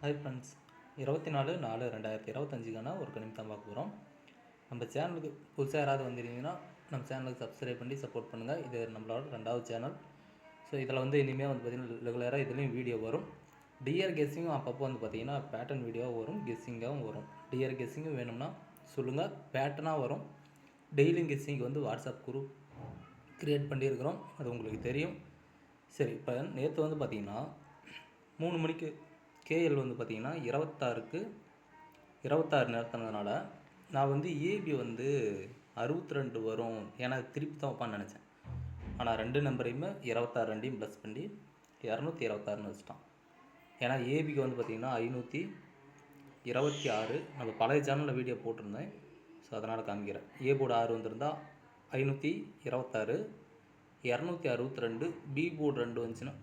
Hi friends இருபத்தி நாலு நாலு ரெண்டாயிரத்தி இருபத்தஞ்சுக்கான ஒரு கணிப்பு தான் பார்க்க போகிறோம் நம்ம சேனலுக்கு புதுசாக யாராவது வந்திருந்தீங்கன்னா நம்ம சேனலுக்கு சப்ஸ்கிரைப் பண்ணி சப்போர்ட் பண்ணுங்கள் இது நம்மளோட ரெண்டாவது சேனல். ஸோ இதில் வந்து இனிமேல் வந்து பார்த்திங்கன்னா ரெகுலராக இதுலேயும் வீடியோ வரும். டிஆர் கெஸ்ஸிங்கும் அப்பப்போ வந்து பார்த்திங்கன்னா பேட்டர்ன் வீடியோவாக வரும் கெஸ்ஸிங்காகவும் வரும். டிஆர் கெஸ்ஸிங்கும் வேணும்னா சொல்லுங்கள் பேட்டர்னாக வரும். டெய்லியும் கெஸ்ஸிங்க்கு வந்து வாட்ஸ்அப் குரூப் க்ரியேட் பண்ணியிருக்கிறோம். அது உங்களுக்கு தெரியும். சரி இப்போ நேற்று வந்து பார்த்திங்கன்னா மூணு மணிக்கு கேஎல் வந்து பார்த்திங்கன்னா இருபத்தாறுக்கு இருபத்தாறு நிறுத்தினதுனால நான் வந்து ஏபி வந்து அறுபத்தி ரெண்டு வரும். ஏன்னா திருப்பி தான் வைப்பான்னு நினச்சேன். ஆனால் ரெண்டு நம்பரையுமே இருபத்தாறு ரெண்டையும் ப்ளஸ் பண்ணி இரநூத்தி இருபத்தாறுன்னு வச்சுட்டான். ஏன்னா ஏபிக்கு வந்து பார்த்திங்கன்னா ஐநூற்றி இருபத்தி ஆறு. நம்ம பழைய சேனலில் வீடியோ போட்டிருந்தேன். ஸோ அதனால் காமிக்கிறேன். ஏ ஆறு வந்திருந்தா ஐநூற்றி இருபத்தாறு இரநூத்தி அறுபத்தி ரெண்டு பி போர்டு ரெண்டு வந்துச்சுன்னா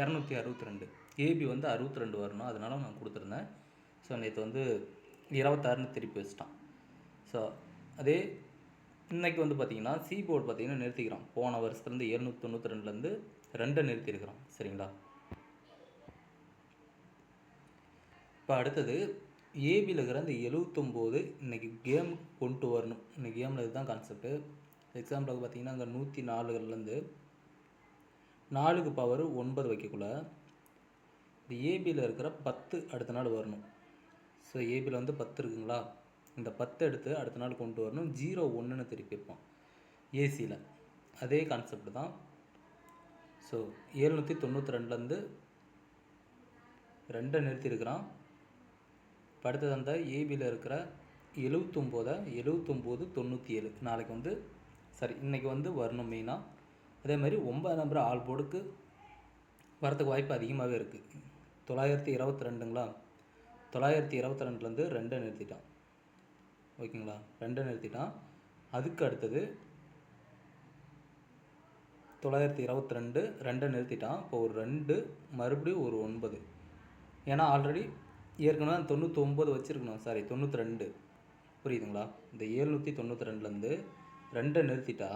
இரநூத்தி அறுபத்தி ரெண்டு ஏபி வந்து அறுபத்தி ரெண்டு வரணும். அதனால நான் கொடுத்துருந்தேன். ஸோ நேற்று வந்து இருபத்தாறுன்னு திருப்பி வச்சிட்டான். ஸோ அதே இன்றைக்கி வந்து பார்த்திங்கன்னா சி போர்டு பார்த்தீங்கன்னா நிறுத்திக்கிறான் போன வருஷத்துலேருந்து எழுநூற்றி தொண்ணூற்றி ரெண்டுலேருந்து ரெண்டை நிறுத்தியிருக்கிறான் சரிங்களா? இப்போ அடுத்தது ஏபியில் இருக்கிற அந்த எழுவத்தொம்போது இன்றைக்கி கேம் கொண்டு வரணும். இன்னைக்கு கேமில் இதுதான் கான்செப்ட்டு எக்ஸாம்பிளுக்கு பார்த்தீங்கன்னா அங்கே நூற்றி நாலுகள்லேருந்து நாலுக்கு பவர் ஒன்பது வைக்கக்குள்ள இந்த ஏபியில் இருக்கிற பத்து அடுத்த நாள் வரணும். ஸோ ஏபியில் வந்து பத்து இருக்குங்களா? இந்த பத்து எடுத்து அடுத்த நாள் கொண்டு வரணும். ஜீரோ ஒன்றுன்னு திருப்பி இருப்பான் ஏசியில் அதே கான்செப்ட் தான். ஸோ ஏழ்நூற்றி தொண்ணூற்றி ரெண்டுலேருந்து ரெண்டை நிறுத்தியிருக்கிறான். இப்போ அடுத்தது அந்த ஏபியில் இருக்கிற எழுவத்தொம்போதை எழுவத்தொம்போது தொண்ணூற்றி ஏழு நாளைக்கு வந்து சரி இன்றைக்கி வந்து வரணும் மெயினாக அதே மாதிரி ஒன்பது நம்பர் ஆல் போர்டுக்கு வரத்துக்கு வாய்ப்பு அதிகமாகவே இருக்குது தொள்ளாயிரத்தி இருபத்தி ரெண்டுங்களா? தொள்ளாயிரத்தி இருபத்தி ரெண்டுலேருந்து ரெண்டை நிறுத்திட்டான். ஓகேங்களா? ரெண்டை நிறுத்திட்டான். அதுக்கு அடுத்தது தொள்ளாயிரத்தி இருபத்தி ரெண்டு ரெண்டை நிறுத்திட்டான். இப்போ ஒரு ரெண்டு மறுபடியும் ஒரு ஒன்பது. ஏன்னா ஆல்ரெடி ஏற்கனவே தொண்ணூற்றி ஒம்பது வச்சுருக்கணும். சாரி தொண்ணூற்றி ரெண்டு. புரியுதுங்களா? இந்த ஏழ்நூற்றி தொண்ணூற்றி ரெண்டுலேருந்து ரெண்டை நிறுத்திட்டா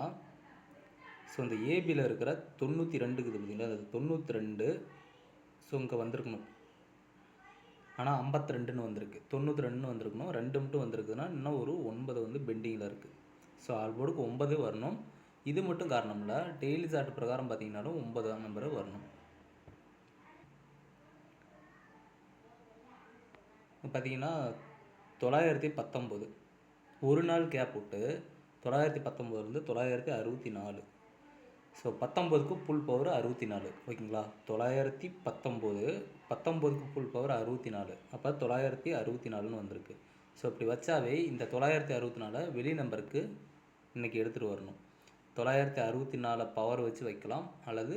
ஸோ இந்த ஏபியில் இருக்கிற தொண்ணூற்றி ரெண்டுக்கு பார்த்தீங்களா அது தொண்ணூற்றி ரெண்டு ஸோ இங்கே வந்திருக்கணும். ஆனால் ஐம்பத்தி ரெண்டுன்னு வந்திருக்கு. தொண்ணூற்றி ரெண்டுன்னு வந்திருக்கணும். ரெண்டு மட்டும் வந்திருக்குதுன்னா இன்னும் ஒரு ஒன்பது வந்து பெண்டிங்கில் இருக்குது ஸோ ஆல்போர்டுக்கு ஒன்பது வரணும். இது மட்டும் காரணம் இல்லை. டெய்லி சார்ட் பிரகாரம் பார்த்தீங்கன்னாலும் ஒன்பதாம் நம்பர் வரணும். பார்த்தீங்கன்னா தொள்ளாயிரத்தி பத்தொம்போது. ஒரு நாள் கேப் விட்டு தொள்ளாயிரத்தி பத்தொம்போதுலேருந்து தொள்ளாயிரத்தி அறுபத்தி நாலு. ஸோ பத்தொம்போதுக்கு புல் பவர் அறுபத்தி நாலு ஓகேங்களா? தொள்ளாயிரத்தி பத்தொம்போது பத்தொம்போதுக்கு ஃபுல் பவர் அறுபத்தி நாலு அப்போ தொள்ளாயிரத்தி அறுபத்தி நாலுன்னு வந்திருக்கு. ஸோ இப்படி வச்சாவே இந்த தொள்ளாயிரத்தி அறுபத்தி நாலை வெளி நம்பருக்கு இன்றைக்கி எடுத்துகிட்டு வரணும். தொள்ளாயிரத்தி அறுபத்தி நாலை பவர் வச்சு வைக்கலாம். அல்லது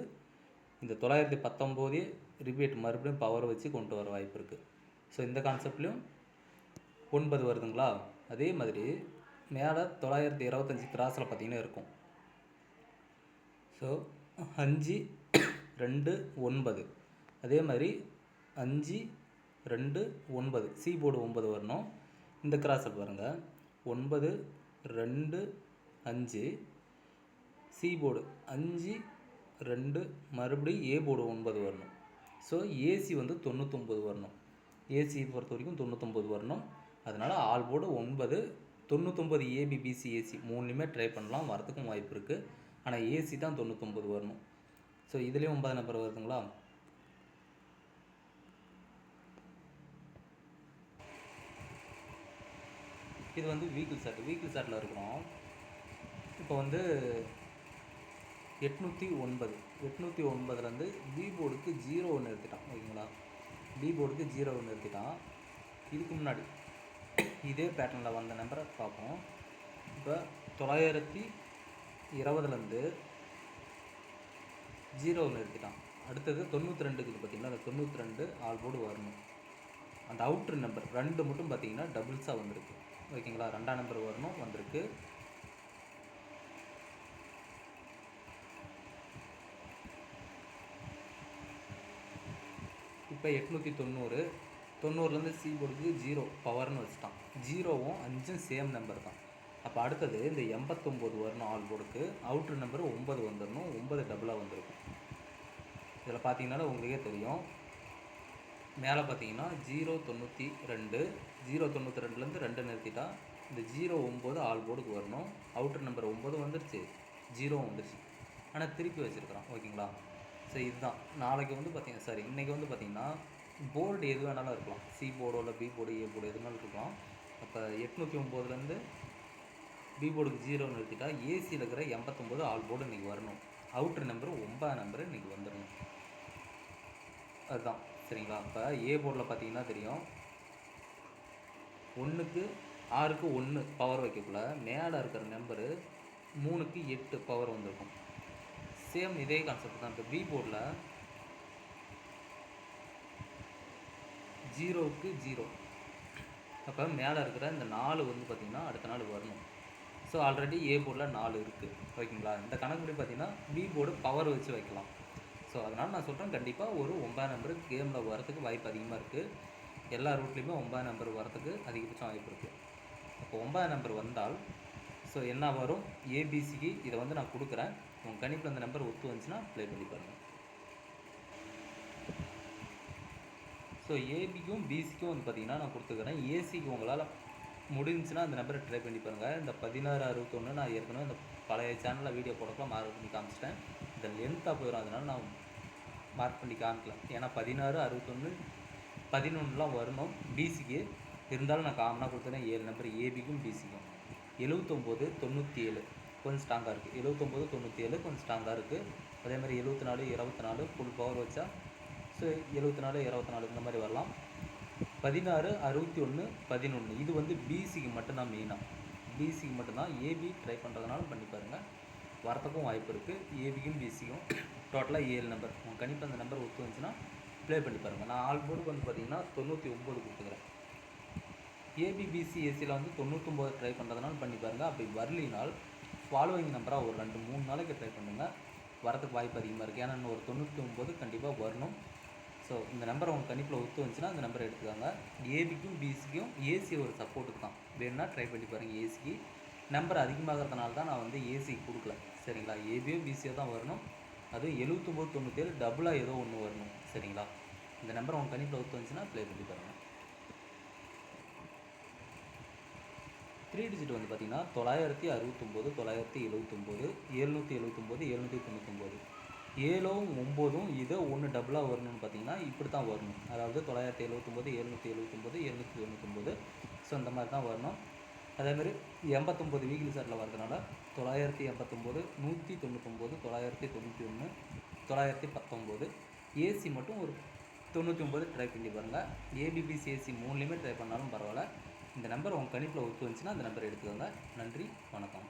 இந்த தொள்ளாயிரத்தி பத்தொம்போதே ரிப்பீட் மறுபடியும் பவர் வச்சு கொண்டு வர வாய்ப்பு இருக்குது ஸோ இந்த கான்செப்ட்லேயும் ஒன்பது வருதுங்களா? அதே மாதிரி மேலே தொள்ளாயிரத்தி இருபத்தஞ்சி கிராஸில் பார்த்தீங்கன்னா இருக்கும். ஸோ அஞ்சு ரெண்டு ஒன்பது. அதே மாதிரி அஞ்சு ரெண்டு ஒன்பது. சி போர்டு ஒன்பது வரணும். இந்த கிராஸை பாருங்கள் ஒன்பது ரெண்டு அஞ்சு. சி போர்டு அஞ்சு ரெண்டு மறுபடியும் ஏ போர்டு ஒன்பது வரணும். ஸோ ஏசி வந்து தொண்ணூத்தொம்பது வரணும். ஏசி பொறுத்த வரைக்கும் தொண்ணூத்தொம்பது வரணும். அதனால் ஆல் போர்டு ஒன்பது தொண்ணூத்தொம்பது ஏபிபிசி ஏசி மூணுலேயுமே ட்ரை பண்ணலாம். வரத்துக்கும் வாய்ப்பு இருக்குது ஆனால் ஏசி தான் தொண்ணூத்தொம்பது வரணும். ஸோ இதுலேயும் ஒன்பது நம்பர் வருதுங்களா? இது வந்து வீக்கிள் சாட் வீக்கிள் சாட்டில் இருக்கிறோம். இப்போ வந்து எட்நூற்றி ஒன்பது. எட்நூற்றி ஒன்பதுலேருந்து பி போர்டுக்கு ஜீரோ ஒன்று எடுத்துட்டான். ஓகேங்களா? பி போர்டுக்கு ஜீரோ ஒன்று எடுத்துட்டான். இதுக்கு முன்னாடி இதே பேட்டர்னில் வந்த நம்பரை பார்ப்போம். இப்போ தொள்ளாயிரத்தி இருபதுலேருந்து ஜீரோவில் ஒன்று அடுத்தது தொண்ணூற்றி ரெண்டுக்கு பார்த்தீங்கன்னா அந்த தொண்ணூற்றி ரெண்டு ஆல் போர்டு வரணும். அந்த அவுட்ரு நம்பர் ரெண்டு மட்டும் பார்த்தீங்கன்னா டபுள்ஸாக வந்திருக்கு. ஓகேங்களா? ரெண்டாம் நம்பர் வரணும் வந்திருக்கு. இப்போ எட்நூற்றி தொண்ணூறு தொண்ணூறுலேருந்து சி போர்டுக்கு ஜீரோ பவர்னு வச்சுட்டான். ஜீரோவும் அஞ்சும் சேம் நம்பர் தான். அப்போ அடுத்தது இந்த எண்பத்தொம்போது வரணும் ஆல் போர்டுக்கு அவுட்ரு நம்பர் ஒம்பது வந்துடணும் ஒம்பது டபுளாக வந்திருக்கும். இதில் பார்த்தீங்கன்னா உங்களுக்கே தெரியும். மேலே பார்த்தீங்கன்னா ஜீரோ தொண்ணூற்றி ரெண்டு ஜீரோ தொண்ணூற்றி ரெண்டுலேருந்து ரெண்டு நிறுத்திட்டா இந்த ஜீரோ ஒம்பது ஆல் போர்டுக்கு வரணும். அவுட்ரு நம்பர் ஒம்பது வந்துருச்சு ஜீரோ வந்துருச்சு. ஆனால் திருப்பி வச்சுருக்குறான் ஓகேங்களா? சரி இதுதான். நாளைக்கு வந்து பார்த்தீங்கன்னா சாரி இன்றைக்கி வந்து பார்த்தீங்கன்னா போர்டு எது வேணாலும் இருக்கலாம். சி போர்டோ இல்லை பி போர்டு ஏ போர்டு எது வேணாலும் இருக்கலாம். அப்போ எட்நூற்றி ஒம்போதுலேருந்து பி போர்டுக்கு ஜீரோ நிறுத்திட்டா ஏசியில் இருக்கிற எண்பத்தொம்போது ஆல் போர்டு இன்றைக்கி வரணும். அவுட்ரு நம்பர் ஒன்பது நம்பர் இன்றைக்கி வந்துடணும் அதுதான். சரிங்களா? இப்போ ஏ போர்டில் பார்த்தீங்கன்னா தெரியும். ஒன்றுக்கு ஆறுக்கு ஒன்று பவர் வைக்கக்குள்ள மேலே இருக்கிற நம்பரு மூணுக்கு எட்டு பவர் வந்திருக்கும். சேம் இதே கான்செப்ட் தான். இப்போ பி போர்டில் ஜீரோவுக்கு ஜீரோ அப்போ மேலே இருக்கிற இந்த நாலு வந்து பார்த்திங்கன்னா அடுத்த நாள் வரணும். ஸோ ஆல்ரெடி ஏ போர்டில் நாலு இருக்குது ஓகேங்களா? இந்த கணக்குப்படி பார்த்தீங்கன்னா பி போர்டு பவர் வச்சு வைக்கலாம். ஸோ அதனால் நான் சொல்கிறேன் கண்டிப்பாக ஒரு ஒன்பது நம்பர் கேமில் வரத்துக்கு வாய்ப்பு அதிகமாக இருக்குது எல்லா ரூட்லேயுமே ஒன்பது நம்பர் வரத்துக்கு அதிகபட்சம் வாய்ப்பு இருக்குது அப்போ ஒன்பது நம்பர் வந்தால் ஸோ என்ன வரும்? ஏபிசிக்கு இதை வந்து நான் கொடுக்குறேன். உங்கள் கணிப்பில் அந்த நம்பர் ஒத்து வந்துச்சுன்னா ப்ளே பண்ணி பாருங்கள் ஸோ ஏபிக்கும் பிசிக்கும் வந்து பார்த்தீங்கன்னா நான் கொடுத்துக்கிறேன். ஏசிக்கு உங்களால் முடிஞ்சுன்னா அந்த நம்பரை ட்ரை பண்ணி பாருங்கள் இந்த பதினாறு அறுபத்தொன்று நான் ஏற்கனவே இந்த பழைய சேனலில் வீடியோ போடக்கலாம் மார்க் பண்ணி காமிச்சிட்டேன். இந்த லென்த்தாக போயிடும் அதனால நான் மார்க் பண்ணி காமிக்கல. ஏன்னா பதினாறு அறுபத்தொன்று பதினொன்றுலாம் வரணும். பிசிக்கு இருந்தாலும் நான் காமனாக கொடுத்துறேன். ஏழு நம்பர் ஏபிக்கும் பிசிக்கும் எழுவத்தொம்போது தொண்ணூற்றி ஏழு கொஞ்சம் ஸ்ட்ராங்காக இருக்குது எழுவத்தொம்போது தொண்ணூற்றி ஏழு கொஞ்சம் ஸ்ட்ராங்காக இருக்குது அதே மாதிரி எழுபத்தி நாலு இருபத்தி நாலு ஃபுல் பவர் வச்சா ஸோ எழுபத்தி நாலு இருபத்தி நாலு இந்த மாதிரி வரலாம். பதினாறு அறுபத்தி ஒன்று பதினொன்று இது வந்து பிசிக்கு மட்டும்தான் மெயினாக பிசிக்கு மட்டும்தான் ஏபி ட்ரை பண்ணுறதுனாலும் பண்ணி பாருங்கள் வரத்துக்கும் வாய்ப்பு இருக்குது ஏபிக்கும் பிசிக்கும் டோட்டலாக ஏழு நம்பர் உங்கள் கணிப்பு அந்த நம்பர் ஒத்து வந்துச்சுன்னா ப்ளே பண்ணி பாருங்கள் நான் ஆல் போர்டுக்கு வந்து பார்த்தீங்கன்னா தொண்ணூற்றி ஒம்பது கொடுத்துக்கிறேன். ஏபிபிசி ஏசியில் வந்து தொண்ணூற்றொம்பது ட்ரை பண்ணுறதுனால பண்ணி பாருங்கள் அப்படி வரலினால் ஃபாலோவிங் நம்பராக ஒரு ரெண்டு மூணு நாளைக்கு ட்ரை பண்ணுங்கள் வரத்துக்கு வாய்ப்பு அதிகமாக இருக்குது ஏன்னா இன்னும் ஒரு தொண்ணூற்றி ஒம்பது கண்டிப்பாக வரணும். ஸோ இந்த நம்பர் உங்கள் கணிப்பில் ஒத்து வந்துச்சுன்னா அந்த நம்பரை எடுத்துக்காங்க. ஏபிக்கும் பிசிக்கும் ஏசி ஒரு சப்போர்ட்டுக்கு தான். வேணும்னா ட்ரை பண்ணி பாருங்கள் ஏசிக்கு நம்பர் அதிகமாகிறதுனால தான் நான் வந்து ஏசி கொடுக்கல. சரிங்களா? ஏபியோ பிசியோ தான் வரணும். அதுவும் எழுபத்தொம்போது தொண்ணூற்றேழு டபுளாக ஏதோ ஒன்று வரணும். சரிங்களா? இந்த நம்பர் உங்கள் கணிப்பில் ஒத்து வந்துச்சுன்னா ப்ளே பண்ணி பாருங்கள் த்ரீ டிஜிட் வந்து பார்த்தீங்கன்னா தொள்ளாயிரத்தி அறுபத்தொம்போது தொள்ளாயிரத்தி எழுபத்தொம்போது எழுநூற்றி எழுபத்தொம்போது எழுநூற்றி தொண்ணூத்தொம்போது. ஏழும் ஒம்போதும் இதை ஒன்று டபுளாக வரணும்னு பார்த்தீங்கன்னா இப்படி தான் வரணும். அதாவது தொள்ளாயிரத்தி எழுபத்தொம்போது எழுநூற்றி எழுபத்தொம்போது எழுநூற்றி தொண்ணூத்தொம்போது. ஸோ இந்த மாதிரி தான் வரணும். அதேமாதிரி எண்பத்தொம்போது வீக்லி சாரில் வரதுனால தொள்ளாயிரத்தி எண்பத்தொம்போது நூற்றி தொண்ணூத்தொம்போது தொள்ளாயிரத்தி தொண்ணூற்றி ஒன்று தொள்ளாயிரத்தி பத்தொம்போது. ஏசி மட்டும் ஒரு தொண்ணூற்றி ஒம்பது ட்ரை பண்ணி பாருங்கள் ஏபிபிசி ஏசி மூணுலேயுமே ட்ரை பண்ணாலும் பரவாயில்ல. இந்த நம்பர் உங்கள் கணிப்பில் ஒத்து வந்துச்சுன்னா அந்த நம்பர் எடுத்துக்கோங்க. நன்றி வணக்கம்.